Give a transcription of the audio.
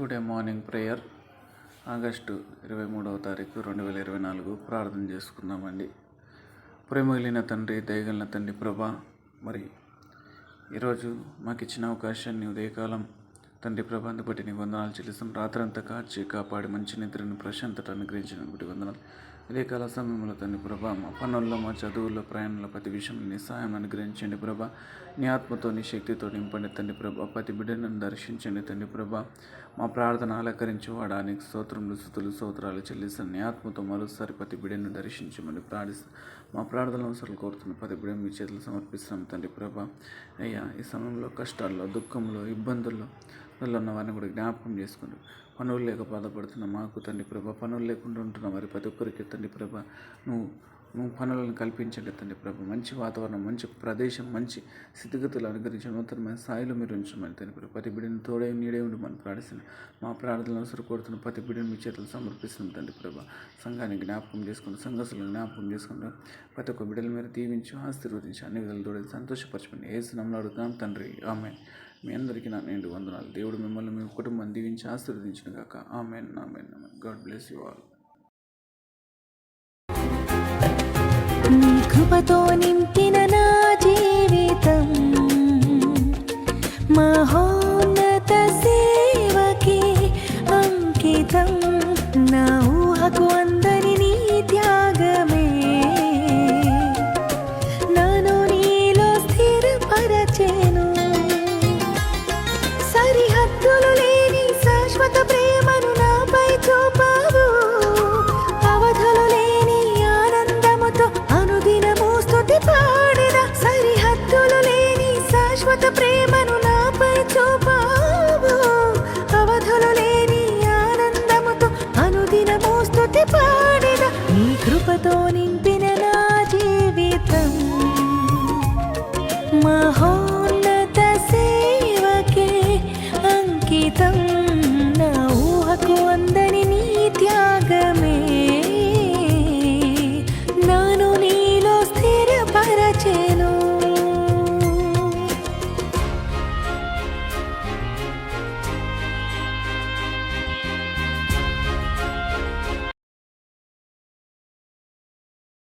Today morning prayer August ఇరవై మూడవ తారీఖు రెండు వేల ఇరవై నాలుగు ప్రార్థన చేసుకుందామండి. ప్రేమగిలిన తండ్రి దయగలిన తండ్రి ప్రభా మరి ఈరోజు మాకు ఇచ్చిన అవకాశాన్ని ఉదయకాలం తండ్రి ప్రభాన్ని బట్టి నీ వందనాలు చెల్లిస్తాం. రాత్రంతా కాచి కాపాడి మంచి నిద్రను ప్రశాంతత అనుగ్రహించిన బట్టి వందనాలు. ఉదయకాల సమయంలో తండ్రి ప్రభా మా పనుల్లో మా చదువుల్లో ప్రయాణంలో ప్రతి విషయం నీ సాయం అనుగ్రహించండి ప్రభా. నీ ఆత్మతో నీ శక్తితో నింపండి తండ్రి ప్రభా. ప్రతి బిడ్డను దర్శించండి తండ్రి ప్రభా. మా ప్రార్థన అలంకరించి వాడానికి స్తోత్రములు స్థుతులు స్తోత్రాలు చెల్లిస్తాను. నీ ఆత్మతో మరోసారి ప్రతి బిడ్డను దర్శించమని ప్రార్థిస్తాను మా ప్రార్థన అవసరాలు కోరుతున్న ప్రతి బిడ్డను మీ చేతులు సమర్పిస్తున్నాం తండ్రి ప్రభా. అయ్యా ఈ సమయంలో కష్టాల్లో దుఃఖంలో ఇబ్బందుల్లో పిల్లలు ఉన్న వారిని కూడా జ్ఞాపకం చేసుకుని పనులు లేక బాధపడుతున్న మాకు తండ్రి ప్రభ పనులు లేకుండా ఉంటున్న వారి ప్రతి ఒక్కరికి తండ్రి ప్రభ నువ్వు నువ్వు పనులను కల్పించండి తండ్రి ప్రభ. మంచి వాతావరణం మంచి ప్రదేశం మంచి స్థితిగతులు అనుగ్రహించిన నూతనమైన స్థాయిలో మీరు ఉంచమని తండ్రి ప్రభు. ప్రతి బిడ్డను తోడే నీడే ఉండి మనం ప్రార్థిస్తున్నాం. మా ప్రార్థనలు అవసరం కోరుతున్న ప్రతి బిడ్డను మీ చేతులు సమర్పిస్తున్నాం తండ్రి ప్రభ. సంఘాన్ని జ్ఞాపకం చేసుకుని సంఘసులను జ్ఞాపకం చేసుకుంటూ ప్రతి ఒక్క బిడ్డల మీద దీవించి ఆశీర్వదించి అన్ని విధాలు తోడే సంతోషపరచమని ఏ నమ్మలు అడుగుతాం తండ్రి. ఆమె మీ అందరికీ నా నేను వందనాలు. దేవుడు మిమ్మల్ని మీ కుటుంబం దీవించి ఆశీర్వదించిన కాక amen amen. God bless you all. నీ కృపతో నింపిన